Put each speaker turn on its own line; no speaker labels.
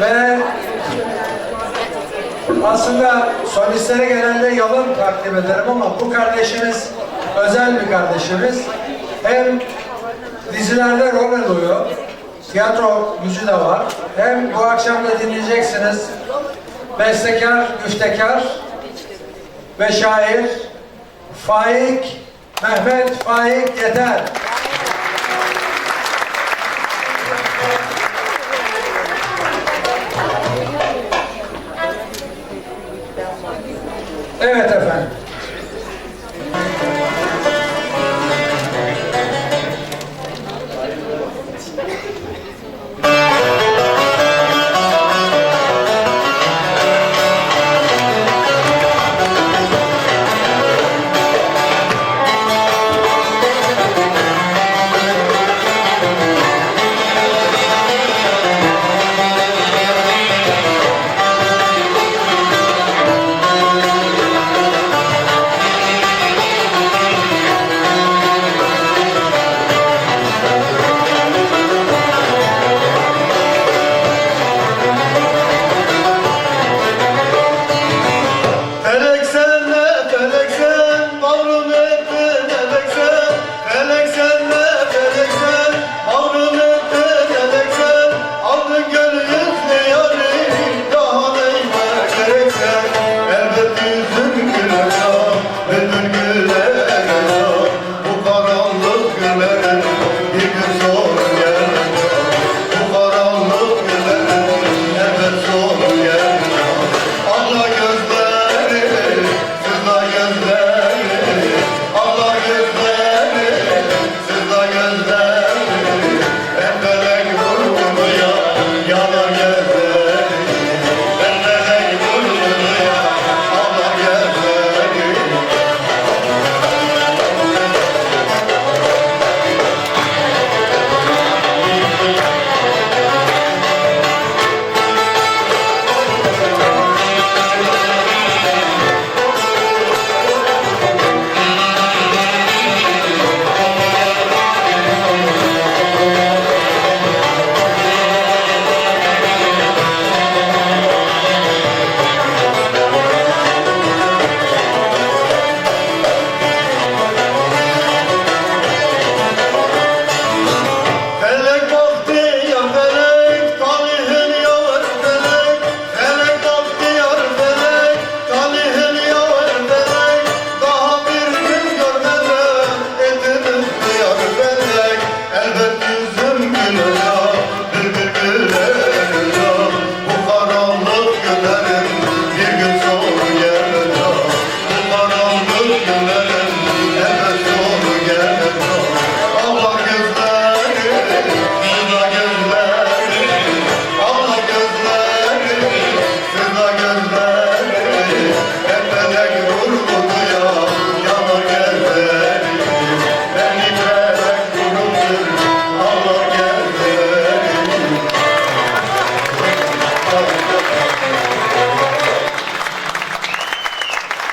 Ve aslında solistlere genelde yalın takdim ederim ama bu kardeşimiz özel bir kardeşimiz. Hem dizilerde rol alıyor, tiyatro gücü de var. Hem bu akşam da dinleyeceksiniz. Bestekar, güftekar ve şair Faik, Mehmet Faik Yeter. Evet efendim. Amen.